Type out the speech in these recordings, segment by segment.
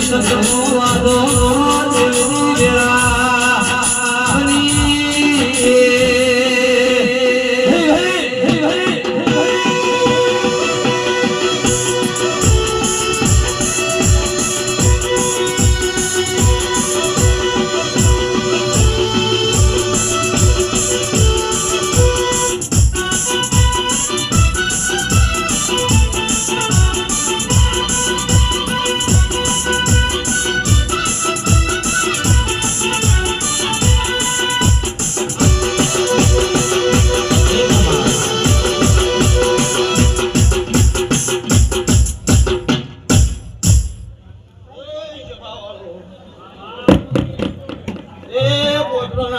Krishna Prabhu Adoro Devi Viraj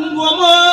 Como amor.